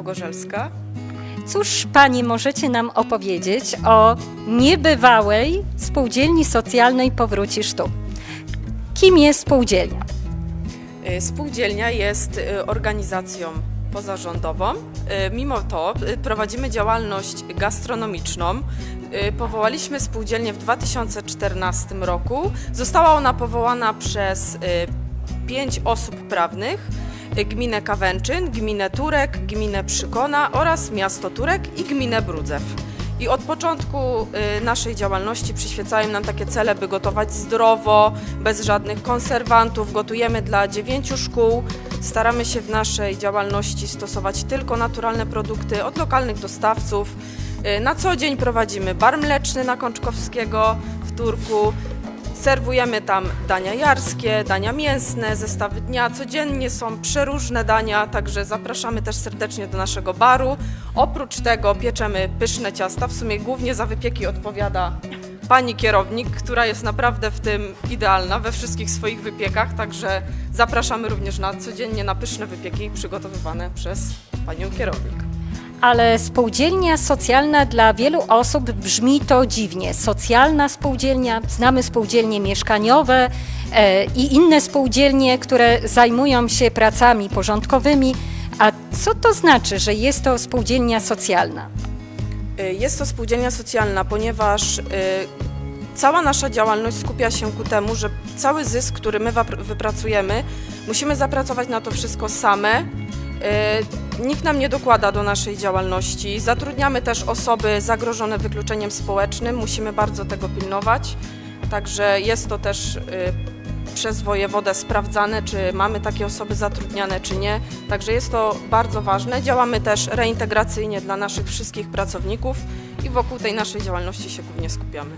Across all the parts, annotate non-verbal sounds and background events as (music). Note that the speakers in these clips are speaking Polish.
Pogorzelska. Cóż Pani możecie nam opowiedzieć o niebywałej spółdzielni socjalnej Powrócisz Tu? Kim jest spółdzielnia? Y, Spółdzielnia jest y, organizacją pozarządową. Y, Mimo to prowadzimy działalność gastronomiczną. Powołaliśmy spółdzielnię w 2014 roku. Została ona powołana przez pięć osób prawnych. Gminę Kawęczyn, gminę Turek, gminę Przykona oraz miasto Turek i gminę Brudzew. I od początku y, naszej działalności przyświecają nam takie cele, by gotować zdrowo, bez żadnych konserwantów. Gotujemy dla dziewięciu szkół. Staramy się w naszej działalności stosować tylko naturalne produkty od lokalnych dostawców. Y, Na co dzień prowadzimy bar mleczny na Kączkowskiego w Turku. Serwujemy tam dania jarskie, dania mięsne, zestawy dnia. Codziennie są przeróżne dania, także zapraszamy też serdecznie do naszego baru. Oprócz tego pieczemy pyszne ciasta. W sumie głównie za wypieki odpowiada pani kierownik, która jest naprawdę w tym idealna we wszystkich swoich wypiekach, także zapraszamy również na codziennie na pyszne wypieki przygotowywane przez panią kierownik. Ale spółdzielnia socjalna dla wielu osób brzmi to dziwnie. Socjalna spółdzielnia, znamy spółdzielnie mieszkaniowe e, i inne spółdzielnie, które zajmują się pracami porządkowymi. A co to znaczy, że jest to spółdzielnia socjalna? Y, Jest to spółdzielnia socjalna, ponieważ y, cała nasza działalność skupia się ku temu, że cały zysk, który my wypracujemy, musimy zapracować na to wszystko same. Y, Nikt nam nie dokłada do naszej działalności. Zatrudniamy też osoby zagrożone wykluczeniem społecznym, musimy bardzo tego pilnować. Także jest to też y, przez wojewodę sprawdzane, czy mamy takie osoby zatrudniane, czy nie. Także jest to bardzo ważne. Działamy też reintegracyjnie dla naszych wszystkich pracowników i wokół tej naszej działalności się głównie skupiamy.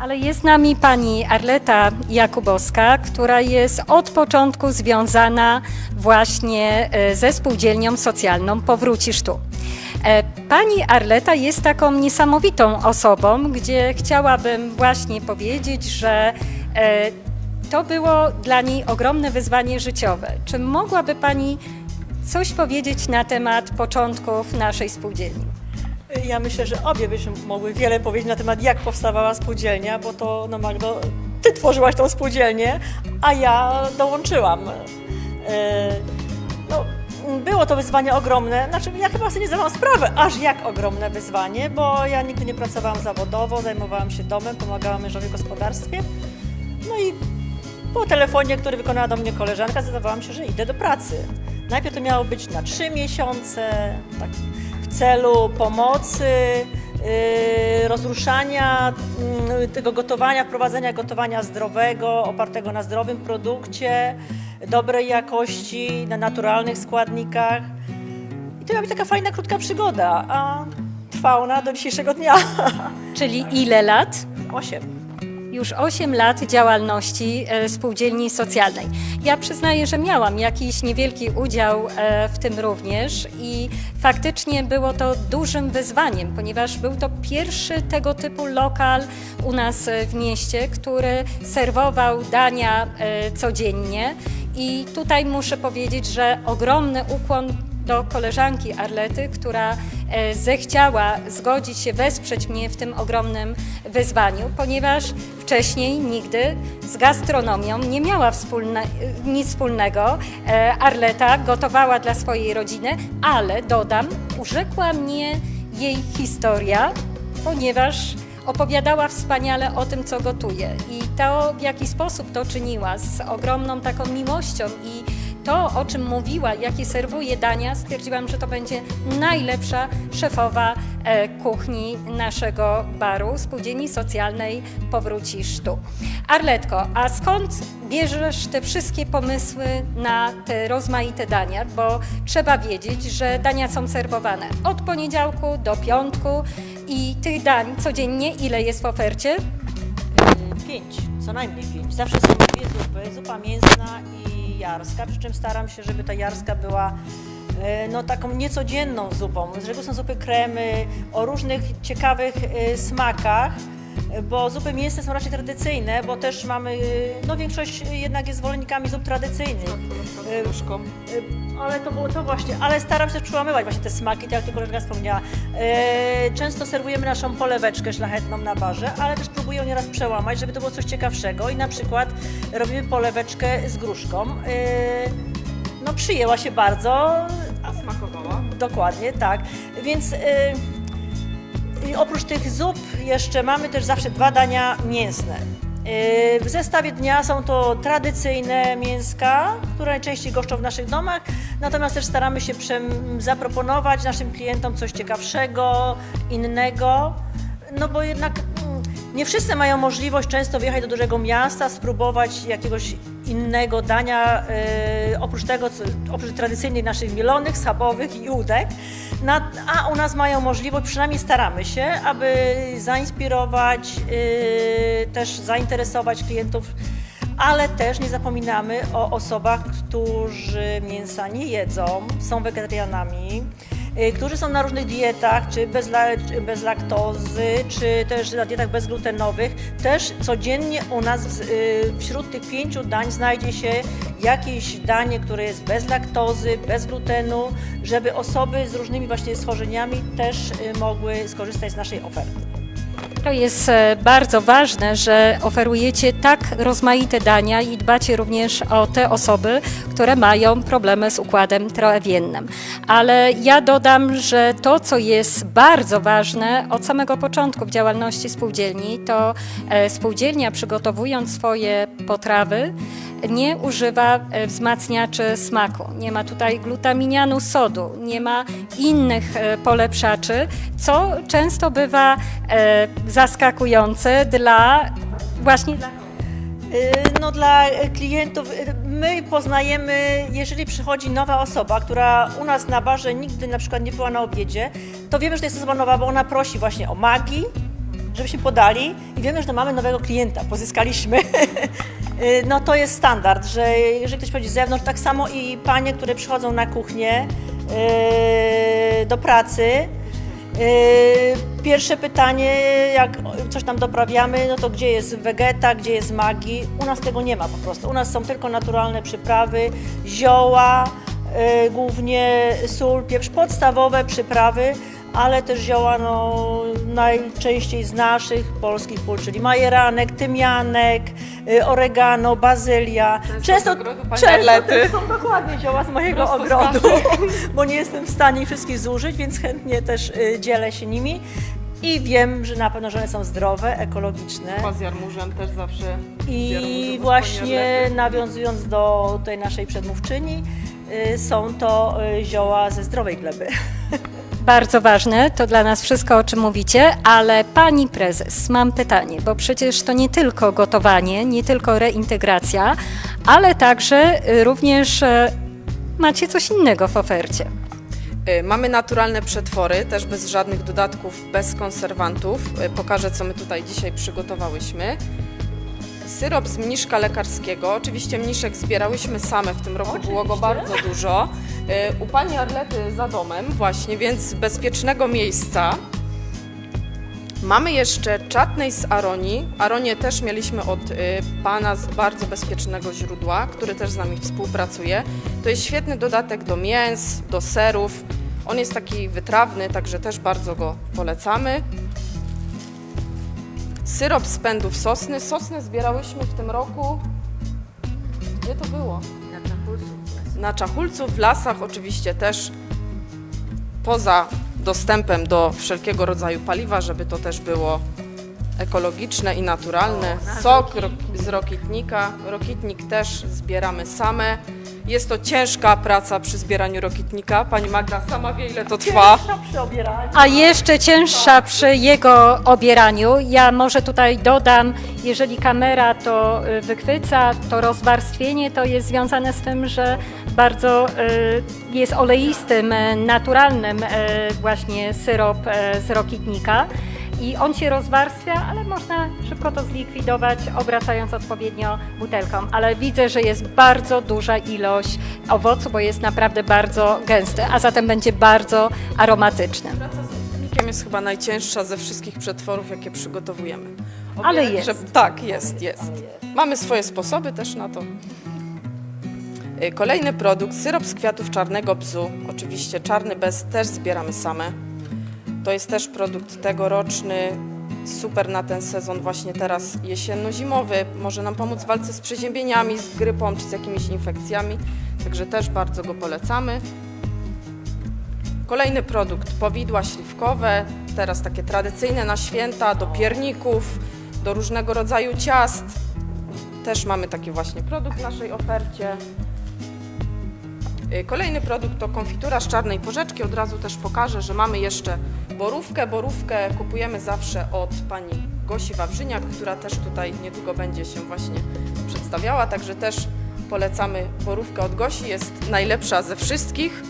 Ale jest z nami pani Arleta Jakubowska, która jest od początku związana właśnie e, ze spółdzielnią socjalną Powrócisz Tu. E, Pani Arleta jest taką niesamowitą osobą, gdzie chciałabym właśnie powiedzieć, że e, to było dla niej ogromne wyzwanie życiowe. Czy mogłaby Pani coś powiedzieć na temat początków naszej spółdzielni? Ja myślę, że obie byśmy mogły wiele powiedzieć na temat, jak powstawała spółdzielnia, bo to, no Magdo, ty tworzyłaś tą spółdzielnię, a ja dołączyłam. E, No, było to wyzwanie ogromne, znaczy ja chyba sobie nie zdawałam sprawy, aż jak ogromne wyzwanie, bo ja nigdy nie pracowałam zawodowo, zajmowałam się domem, pomagałam mężowi w gospodarstwie. No i po telefonie, który wykonała do mnie koleżanka, zdecydowałam się, że idę do pracy. Najpierw to miało być na trzy miesiące, tak w celu pomocy, yy, rozruszania yy, tego gotowania, wprowadzenia gotowania zdrowego, opartego na zdrowym produkcie, dobrej jakości, na naturalnych składnikach. I to miała być taka fajna, krótka przygoda, a trwa ona do dzisiejszego dnia. Czyli ile lat? Osiem. Już 8 lat działalności e, spółdzielni socjalnej. Ja przyznaję, że miałam jakiś niewielki udział e, w tym również i faktycznie było to dużym wyzwaniem, ponieważ był to pierwszy tego typu lokal u nas e, w mieście, który serwował dania codziennie i tutaj muszę powiedzieć, że ogromny ukłon do koleżanki Arlety, która e, zechciała zgodzić się wesprzeć mnie w tym ogromnym wyzwaniu, ponieważ wcześniej nigdy z gastronomią nie miała wspólne, nic wspólnego. E, Arleta gotowała dla swojej rodziny, ale dodam, urzekła mnie jej historia, ponieważ opowiadała wspaniale o tym, co gotuje i to, w jaki sposób to czyniła, z ogromną taką miłością i to, o czym mówiła, jakie serwuje dania, stwierdziłam, że to będzie najlepsza szefowa e, kuchni naszego baru, spółdzielni socjalnej Powrócisz Tu. Arletko, a skąd bierzesz te wszystkie pomysły na te rozmaite dania? Bo trzeba wiedzieć, że dania są serwowane od poniedziałku do piątku i tych dań codziennie ile jest w ofercie? Pięć, co najmniej pięć. Zawsze są dwie zupy, zupa mięsna i jarska, przy czym staram się, żeby ta jarska była e, no, taką niecodzienną zupą. Z reguły są zupy kremy o różnych ciekawych e, smakach. Bo zupy mięsne są raczej tradycyjne, bo też mamy, y, no większość jednak jest zwolennikami zup tradycyjnych. Y, Gruszką. Y, Ale to było to właśnie, ale staram się przełamywać właśnie te smaki, tak jak tu koleżanka wspomniała. Często serwujemy naszą poleweczkę szlachetną na barze, ale też próbuję ją nieraz przełamać, żeby to było coś ciekawszego i na przykład robimy poleweczkę z gruszką. No przyjęła się bardzo, A smakowała? Dokładnie, tak. Więc y, oprócz tych zup jeszcze mamy też zawsze dwa dania mięsne. Y, w zestawie dnia są to tradycyjne mięska, które najczęściej goszczą w naszych domach, natomiast też staramy się zaproponować naszym klientom coś ciekawszego, innego, no bo jednak mm, nie wszyscy mają możliwość często wyjechać do dużego miasta, spróbować jakiegoś innego dania, y, oprócz tego, oprócz tradycyjnych naszych mielonych, schabowych i udek, a u nas mają możliwość, przynajmniej staramy się, aby zainspirować, y, też zainteresować klientów, ale też nie zapominamy o osobach, którzy mięsa nie jedzą, są wegetarianami, którzy są na różnych dietach, czy bez, bez laktozy, czy też na dietach bezglutenowych. Też codziennie u nas y, wśród tych pięciu dań znajdzie się jakieś danie, które jest bez laktozy, bez glutenu, żeby osoby z różnymi właśnie schorzeniami też y, mogły skorzystać z naszej oferty. To jest e, bardzo ważne, że oferujecie tak rozmaite dania i dbacie również o te osoby, które mają problemy z układem trawiennym. Ale ja dodam, że to, co jest bardzo ważne od samego początku w działalności spółdzielni, to e, spółdzielnia przygotowując swoje potrawy, nie używa e, wzmacniaczy smaku. Nie ma tutaj glutaminianu sodu, nie ma innych polepszaczy, co często bywa zaskakujące dla właśnie Y, No dla klientów, y, my poznajemy, jeżeli przychodzi nowa osoba, która u nas na barze nigdy na przykład nie była na obiedzie, to wiemy, że to jest osoba nowa, bo ona prosi właśnie o magii, żebyśmy podali i wiemy, że mamy nowego klienta, pozyskaliśmy. (laughs) Y, No to jest standard, że jeżeli ktoś przychodzi z zewnątrz, tak samo i panie, które przychodzą na kuchnię do pracy, Pierwsze pytanie, jak coś tam doprawiamy, no to gdzie jest wegeta, gdzie jest magii? U nas tego nie ma po prostu. U nas są tylko naturalne przyprawy, zioła, yy, głównie sól, pieprz, podstawowe przyprawy, ale też zioła no, najczęściej z naszych polskich pól, czyli majeranek, tymianek, yy, oregano, bazylia. Często z ogrodu pani często Arlety. to są dokładnie zioła z mojego Prosto z ogrodu, (laughs) bo nie jestem w stanie ich wszystkich zużyć, więc chętnie też y, dzielę się nimi. I wiem, że na pewno, że one są zdrowe, ekologiczne. Chyba z jarmużem też zawsze. z I właśnie nawiązując do tej naszej przedmówczyni, y, są to y, zioła ze zdrowej gleby. (laughs) Bardzo ważne, to dla nas wszystko, o czym mówicie, ale pani prezes, mam pytanie, bo przecież to nie tylko gotowanie, nie tylko reintegracja, ale także y, również e, macie coś innego w ofercie. Y, Mamy naturalne przetwory, też bez żadnych dodatków, bez konserwantów. Y, Pokażę, co my tutaj dzisiaj przygotowałyśmy. Syrop z mniszka lekarskiego. Oczywiście mniszek zbierałyśmy same, w tym roku było go bardzo dużo. Y, U pani Arlety za domem właśnie, więc z bezpiecznego miejsca. Mamy jeszcze czatnej z Aronii. Aronię też mieliśmy od y, pana z bardzo bezpiecznego źródła, który też z nami współpracuje. To jest świetny dodatek do mięs, do serów. On jest taki wytrawny, także też bardzo go polecamy. Syrop z pędów sosny. Sosnę zbierałyśmy w tym roku. Gdzie to było? Na Czachulcu, w lasach oczywiście też poza dostępem do wszelkiego rodzaju paliwa, żeby to też było ekologiczne i naturalne. Sok ro- z rokitnika. Rokitnik też zbieramy same. Jest to ciężka praca przy zbieraniu rokitnika. Pani Magda sama wie, ile to trwa. Cięższa przy obieraniu. A jeszcze cięższa przy jego obieraniu. Ja może tutaj dodam, jeżeli kamera to y, wychwyca, to rozwarstwienie to jest związane z tym, że bardzo y, jest oleistym, y, naturalnym właśnie syrop z rokitnika. I on się rozwarstwia, ale można szybko to zlikwidować, obracając odpowiednio butelką. Ale widzę, że jest bardzo duża ilość owocu, bo jest naprawdę bardzo gęsty, a zatem będzie bardzo aromatyczny. Praca z rokitnikiem jest chyba najcięższa ze wszystkich przetworów, jakie przygotowujemy. Ale jest. drzew- tak, jest, jest. Mamy swoje sposoby też na to. Y, Kolejny produkt, syrop z kwiatów czarnego bzu. Oczywiście czarny bez też zbieramy same. To jest też produkt tegoroczny, super na ten sezon właśnie teraz jesienno-zimowy. Może nam pomóc w walce z przeziębieniami, z grypą czy z jakimiś infekcjami. Także też bardzo go polecamy. Kolejny produkt, powidła śliwkowe, teraz takie tradycyjne na święta, do pierników, do różnego rodzaju ciast. Też mamy taki właśnie produkt w naszej ofercie. Y, Kolejny produkt to konfitura z czarnej porzeczki. Od razu też pokażę, że mamy jeszcze borówkę. Borówkę kupujemy zawsze od pani Gosi Wawrzyniak, która też tutaj niedługo będzie się właśnie przedstawiała. Także też polecamy borówkę od Gosi, jest najlepsza ze wszystkich.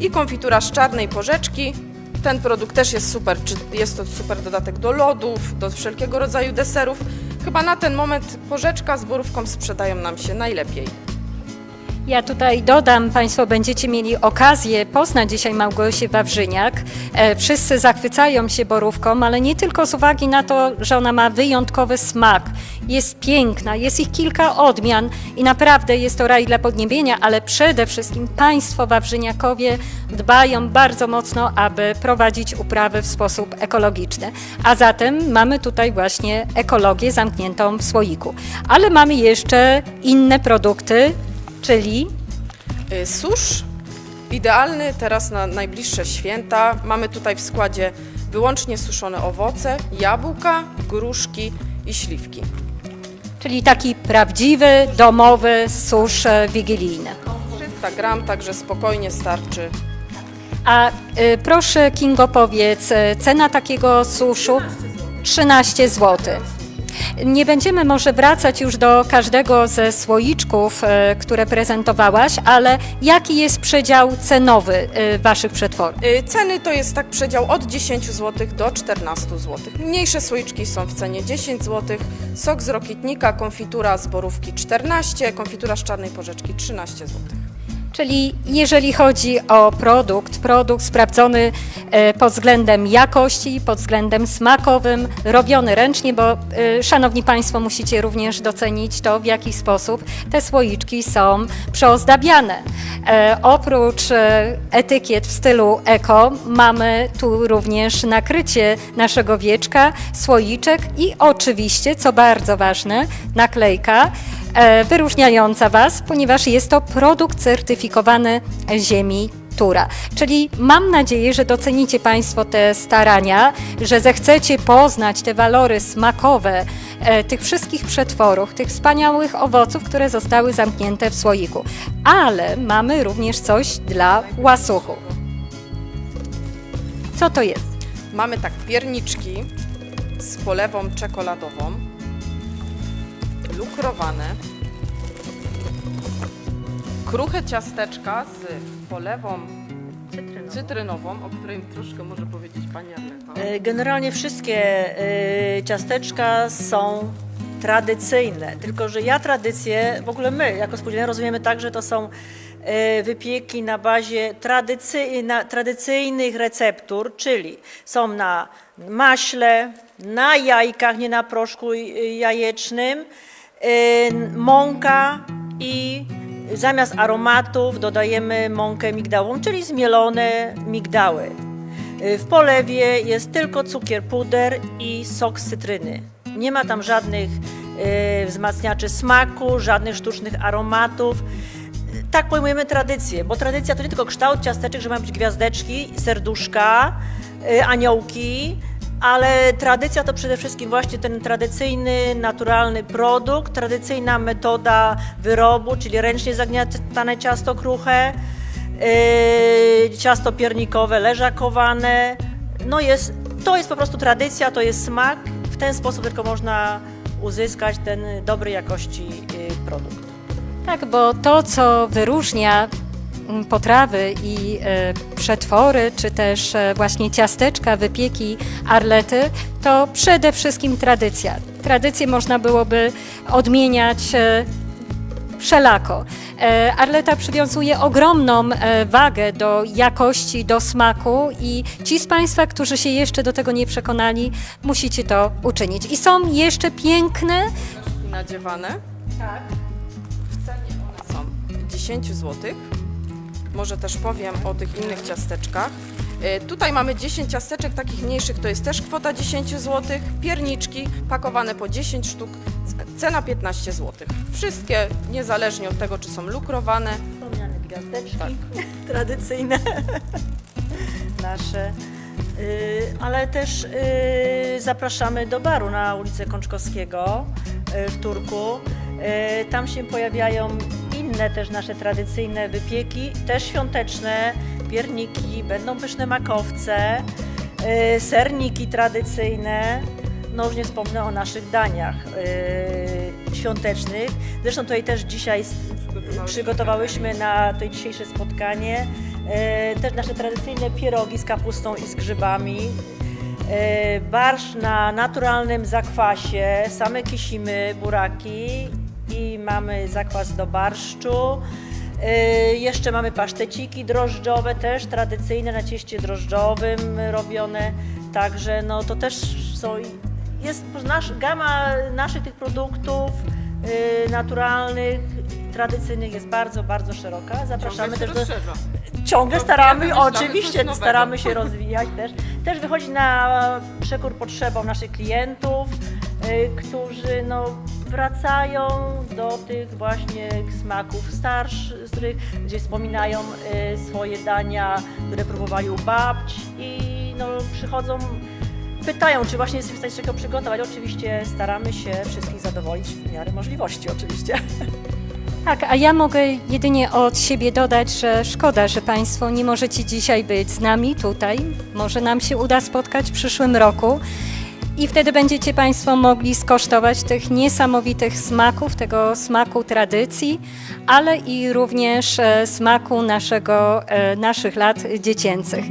I konfitura z czarnej porzeczki. Ten produkt też jest super. Jest to super dodatek do lodów, do wszelkiego rodzaju deserów. Chyba na ten moment porzeczka z borówką sprzedają nam się najlepiej. Ja tutaj dodam, Państwo będziecie mieli okazję poznać dzisiaj Małgosię Wawrzyniak. E, wszyscy zachwycają się borówką, ale nie tylko z uwagi na to, że ona ma wyjątkowy smak. Jest piękna, jest ich kilka odmian i naprawdę jest to raj dla podniebienia, ale przede wszystkim Państwo Wawrzyniakowie dbają bardzo mocno, aby prowadzić uprawy w sposób ekologiczny. A zatem mamy tutaj właśnie ekologię zamkniętą w słoiku. Ale mamy jeszcze inne produkty, czyli Y, Susz idealny teraz na najbliższe święta. Mamy tutaj w składzie wyłącznie suszone owoce, jabłka, gruszki i śliwki. Czyli taki prawdziwy, domowy susz e, wigilijny. 300 gram, także spokojnie starczy. A y, proszę Kingo powiedz, y, cena takiego suszu 13 zł. Nie będziemy może wracać już do każdego ze słoiczków, y, które prezentowałaś, ale jaki jest przedział cenowy y, Waszych przetworów? Y, Ceny to jest tak przedział od 10 zł do 14 zł. Mniejsze słoiczki są w cenie 10 zł, sok z rokitnika, konfitura z borówki 14, konfitura z czarnej porzeczki 13 zł. Czyli jeżeli chodzi o produkt, produkt sprawdzony e, pod względem jakości, pod względem smakowym, robiony ręcznie, bo e, szanowni Państwo musicie również docenić to, w jaki sposób te słoiczki są przeozdabiane. E, Oprócz etykiet w stylu eko mamy tu również nakrycie naszego wieczka, słoiczek i oczywiście, co bardzo ważne, naklejka wyróżniająca Was, ponieważ jest to produkt certyfikowany ziemi Tura. Czyli mam nadzieję, że docenicie Państwo te starania, że zechcecie poznać te walory smakowe e, tych wszystkich przetworów, tych wspaniałych owoców, które zostały zamknięte w słoiku. Ale mamy również coś dla łasuchów. Co to jest? Mamy tak pierniczki z polewą czekoladową, lukrowane, kruche ciasteczka z polewą cytrynową, o której troszkę może powiedzieć Pani Arleta. E, Generalnie wszystkie e, ciasteczka są tradycyjne, tylko że ja tradycję, w ogóle my jako spółdzielnia rozumiemy tak, że to są e, wypieki na bazie tradycy, na, tradycyjnych receptur, czyli są na maśle, na jajkach, nie na proszku jajecznym, mąka i zamiast aromatów dodajemy mąkę migdałową, czyli zmielone migdały. W polewie jest tylko cukier, puder i sok z cytryny. Nie ma tam żadnych e, wzmacniaczy smaku, żadnych sztucznych aromatów. Tak pojmujemy tradycję, bo tradycja to nie tylko kształt ciasteczek, że mają być gwiazdeczki, serduszka, e, aniołki, ale tradycja to przede wszystkim właśnie ten tradycyjny, naturalny produkt, tradycyjna metoda wyrobu, czyli ręcznie zagniatane ciasto kruche, Yy, ciasto piernikowe, leżakowane. No jest, to jest po prostu tradycja, to jest smak. W ten sposób tylko można uzyskać ten dobrej jakości yy, produkt. Tak, bo to, co wyróżnia potrawy i e, przetwory, czy też e, właśnie ciasteczka, wypieki, arlety, to przede wszystkim tradycja. Tradycję można byłoby odmieniać e, wszelako. Arleta przywiązuje ogromną wagę do jakości, do smaku i ci z Państwa, którzy się jeszcze do tego nie przekonali, musicie to uczynić. I są jeszcze piękne nadziewane. Tak. W cenie one są 10 zł. Może też powiem o tych innych ciasteczkach. Y, Tutaj mamy 10 ciasteczek takich mniejszych, to jest też kwota 10 zł. Pierniczki pakowane po 10 sztuk, cena 15 zł. Wszystkie niezależnie od tego, czy są lukrowane. Wspomniane gwiazdeczki Tak. (laughs) tradycyjne (laughs) nasze. Y, ale też y, zapraszamy do baru na ulicę Kączkowskiego y, w Turku. Tam się pojawiają inne też nasze tradycyjne wypieki, też świąteczne, pierniki, będą pyszne makowce, y, serniki tradycyjne. No już nie wspomnę o naszych daniach y, świątecznych. Zresztą tutaj też dzisiaj przygotowałyśmy na to dzisiejsze spotkanie e, też nasze tradycyjne pierogi z kapustą i z grzybami. E, barszcz na naturalnym zakwasie, same kisimy, buraki mamy zakwas do barszczu. E, jeszcze mamy paszteciki drożdżowe, też tradycyjne na cieście drożdżowym robione. Także no to też są, jest nasz, gama naszych tych produktów y, naturalnych, tradycyjnych jest bardzo, bardzo szeroka. Zapraszamy też do, ciągle staramy, oczywiście staramy się rozwijać też. Też wychodzi na przekór potrzebom naszych klientów, y, którzy no, wracają do tych właśnie smaków starszych, gdzie wspominają y, swoje dania, które próbowali u babci i no, przychodzą, pytają, czy właśnie jest w stanie czego przygotować. Oczywiście staramy się wszystkich zadowolić w miarę możliwości oczywiście. Tak, a ja mogę jedynie od siebie dodać, że szkoda, że Państwo nie możecie dzisiaj być z nami tutaj. Może nam się uda spotkać w przyszłym roku. I wtedy będziecie Państwo mogli skosztować tych niesamowitych smaków, tego smaku tradycji, ale i również e, smaku naszego, e, naszych lat dziecięcych.